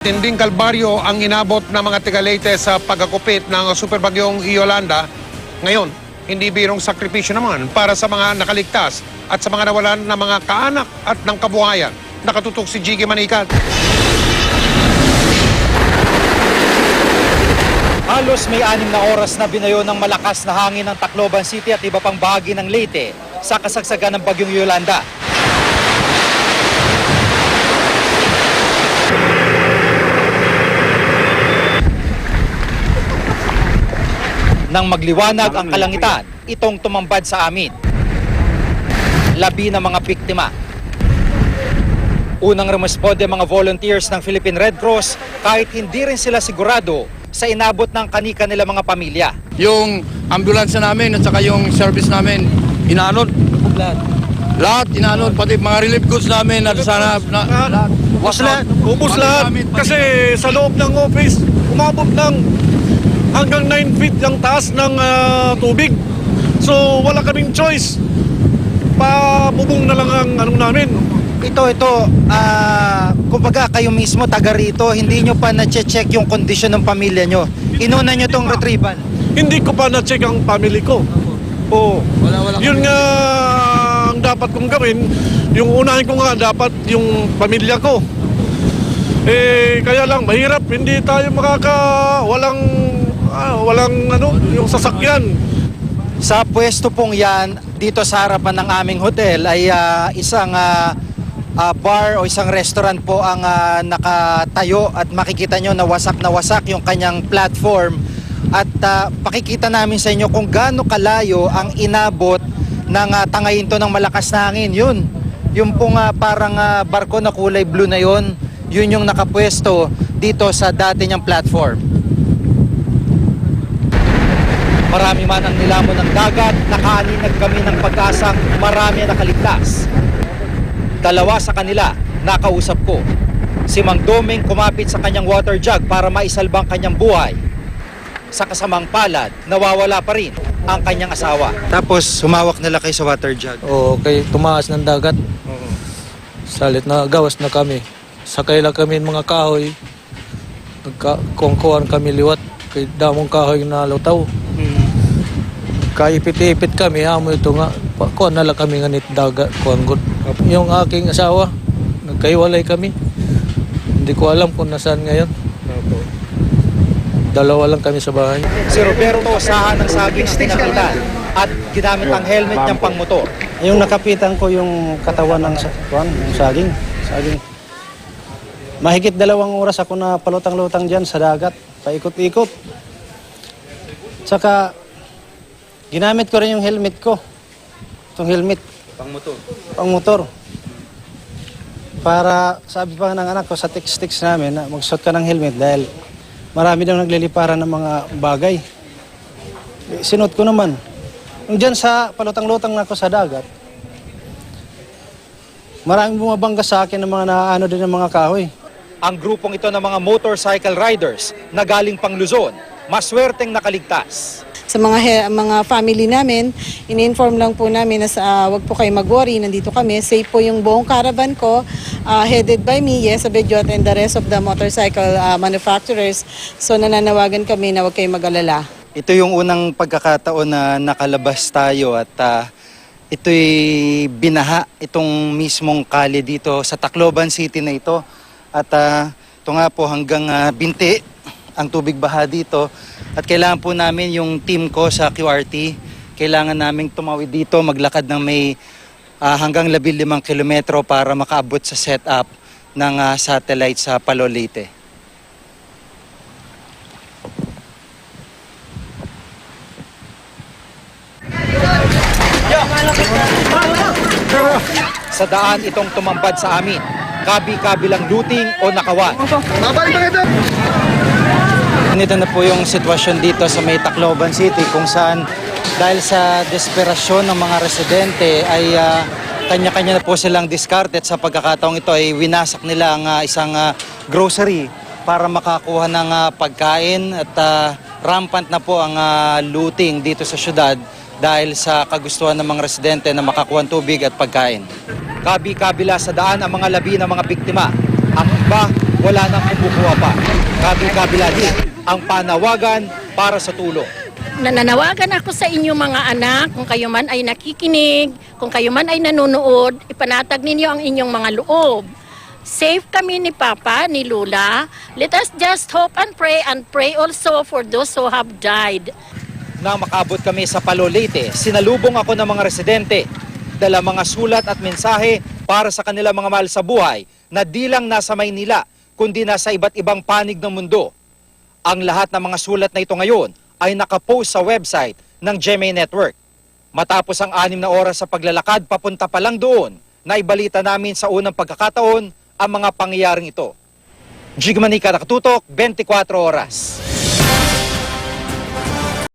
Tinding kalbaryo ang inabot ng mga taga Leyte sa pagkakupit ng superbagyong Yolanda. Ngayon, hindi birong sakripisyo naman para sa mga nakaligtas at sa mga nawalan ng mga kaanak at ng kabuhayan. Nakatutok si Jiggy Manikat. Halos may anim na oras na binayo ng malakas na hangin ng Tacloban City at iba pang bahagi ng Leyte sa kasagsagan ng bagyong Yolanda. Nang magliwanag ang kalangitan, itong tumambad sa amin. Labi ng mga biktima. Unang rumisponde mga volunteers ng Philippine Red Cross kahit hindi rin sila sigurado sa inabot ng kanika nila mga pamilya. yung ambulansya namin at saka yung service namin inanod. Lahat inanod, pati mga relief goods namin at sana na, lahat. Ubus lahat. Ubus lahat. Kasi sa loob ng office, umabot ng hanggang 9 feet ang taas ng ah, tubig. So wala kaming choice. Pabubong na lang ang anong namin. Ito, ito, ah, kumbaga kayo mismo taga rito, hindi nyo pa na-check yung kondisyon ng pamilya nyo. Inuna nyo tong retrieval. Hindi ko pa na-check ang family ko. Oo. Wala, wala Yun nga ang dapat kong gawin. Yung unahin ko nga dapat yung pamilya ko. Eh, kaya lang, mahirap. Hindi tayo makaka... Walang... ah, walang ano, yung sasakyan. Sa pwesto pong yan, dito sa harapan ng aming hotel ay ah, isang ah, ah, bar o isang restaurant po ang ah, nakatayo at makikita nyo na wasak na wasak yung kanyang platform at ah, pakikita namin sa inyo kung gaano kalayo ang inabot ng uh, tangayin to ng malakas na hangin. Yun, yung pong ah, parang ah, barko na kulay blue na yun, yun yung nakapwesto dito sa dati niyang platform. Marami man ang nilamon ng dagat, nakaaninag kami ng pag-asang marami ang nakaligtas. Dalawa sa kanila, nakausap ko. Si Mang Doming kumapit sa kanyang water jug para maisalbang kanyang buhay. Sa kasamang palad, nawawala pa rin ang kanyang asawa. Tapos, humawak nila kayo sa water jug. Oo, kay tumaas ng dagat. Salit na gawas na kami. Sakay lang kami mga kahoy. Nagkongkuhan kami liwat. Kay damong kahoy na lutaw. Kaipit-ipit kami, amo ito nga. Pa- Kuha na lang kami nga nit dagat. Kuhan good. Yung aking asawa, nagkaiwalay kami. Hindi ko alam kung nasaan ngayon. Dalawa lang kami sa bahay. Si Roberto sahan ng saging ang pinakitan at ginamit ang helmet niyang pangmotor. Yung nakapitan ko yung katawan ng sa- kuwan, yung saging. Saging. Mahigit dalawang oras ako na palutang-lutang dyan sa dagat. Paikot-ikot. Tsaka, ginamit ko rin yung helmet ko. Itong helmet. Pangmotor. Pang motor. Para, sabi pa ng anak ko sa text-text namin na magsuot ka ng helmet dahil marami daw nagliliparan ng mga bagay. Eh, Sinuot ko naman. Yung dyan sa palutang-lutang na ako sa dagat, maraming bumabangga sa akin ng mga naano din ng mga kahoy. Ang grupong ito ng mga motorcycle riders na galing pang Luzon, maswerteng nakaligtas. Sa mga mga family namin, ini-inform lang po namin na sa, wag po kayo mag-worry, nandito kami. Safe po yung buong caravan ko, ah, headed by me, Yes Abedjot, and the rest of the motorcycle ah, manufacturers. So nananawagan kami na wag kayo mag-alala. Ito yung unang pagkakataon na nakalabas tayo at ah, ito'y binaha itong mismong kali dito sa Tacloban City na ito. At ah, ito nga po hanggang ah, binti ang tubig baha dito. At kailangan po namin yung team ko sa QRT, kailangan namin tumawid dito, maglakad ng may ah, hanggang 15 kilometro para makaabot sa setup ng ah, satellite sa Palolite. Sa daan itong tumambad sa amin. Kabi-kabilang looting o nakawan. Ganito na po yung sitwasyon dito sa may Tacloban City kung saan dahil sa desperasyon ng mga residente ay ah, kanya-kanya na po silang diskarte at sa pagkakataong ito ay winasak nila ang ah, isang ah, grocery para makakuha ng ah, pagkain at ah, rampant na po ang ah, looting dito sa syudad dahil sa kagustuhan ng mga residente na makakuha tubig at pagkain. Kabi-kabila sa daan ang mga labi ng mga biktima. Ang iba wala nang kumukuha pa. Kabil-kabila din ang panawagan para sa tulong. Nananawagan ako sa inyo mga anak, kung kayo man ay nakikinig, kung kayo man ay nanonood, ipanatag ninyo ang inyong mga loob. Safe kami ni Papa, ni Lula. Let us just hope and pray and pray also for those who have died. Nang makabot kami sa Palolete, sinalubong ako ng mga residente. Dala mga sulat at mensahe para sa kanila mga mahal sa buhay na di lang nasa Maynila, kundi nasa iba't ibang panig ng mundo. Ang lahat ng mga sulat na ito ngayon ay nakapost sa website ng GMA Network. Matapos ang anim na oras sa paglalakad papunta pa lang doon, naibalita namin sa unang pagkakataon ang mga pangyayaring ito. Jigmanika Nakatutok, 24 oras.